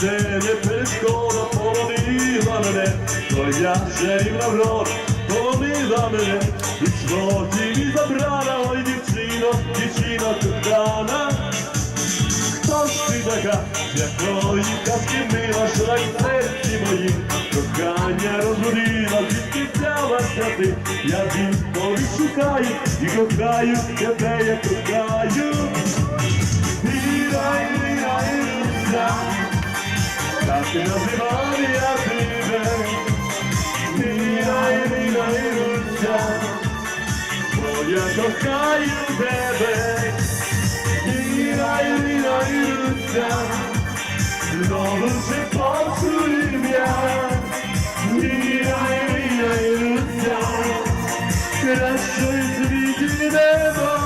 це не перешкода, полонила мене, то я чарівна врода, полонила мене, і чорті мій забрала, ой, дівчино, дівчино. Ти з якої казки мила, в серці моїм кохання розбудила, звідки взялася ти, я відповідь шукаю і кохаю тебе, я кохаю. Мирай, мирай, Руся, так і називав я тебе. Мирай, мирай, Руся, бо я кохаю тебе. bien, dans le séquence où il vient, il y a rien, il y que la chose lui dit même.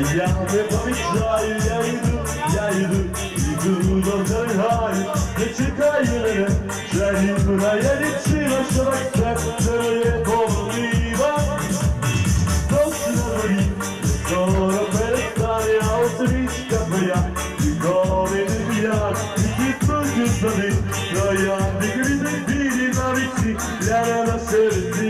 Я не помічаю, я йду, я йду, йду до берегаю, не чекай мене, чарівна я дівчина, що так серце моє повеліва. Дощ на дворі, скоро перестане, а освічка твоя, ніколи не з'яв, і квітнуть сади, троянди квіти білі на віці, ляна на серця.